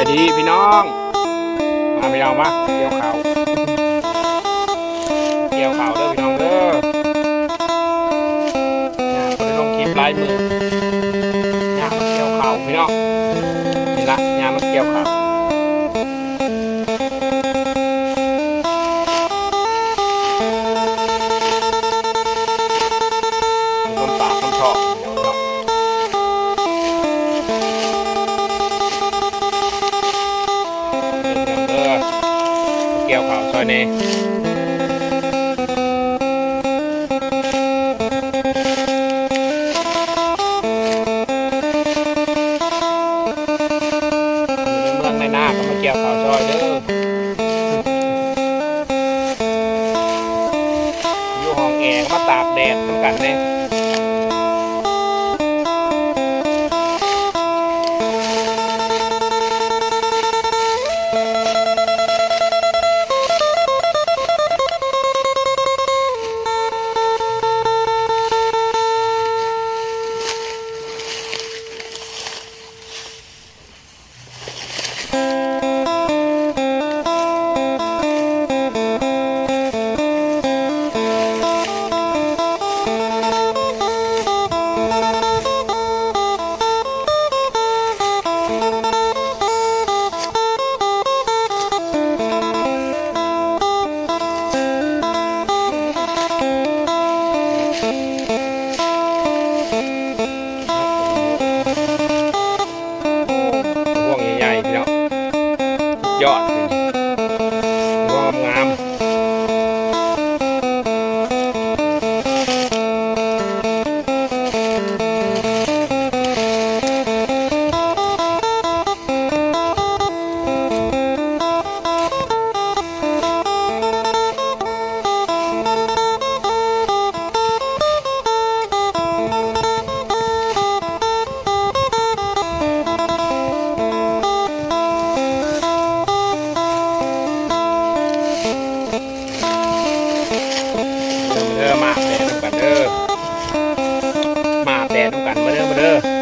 ไปดีพี่น้อง มาพี่น้องมาเกี่ยวเขาเกี่ยวเขาเด้อพี่น้องเด้อเนี่ยคนได้ลงคลิปลายมือเนี่ยมัเกี่ยวเขาพี่น้องนี่ละเนี่ยมันเกี่ยวเขา กี่ยวเขาซอยนี้เมืองในหน้าก็มาเกี่ยวเขาซอยเด้ออยู่ห้องแอร์ก็มาตากแดดทำกันี่ย ยอด Yeah.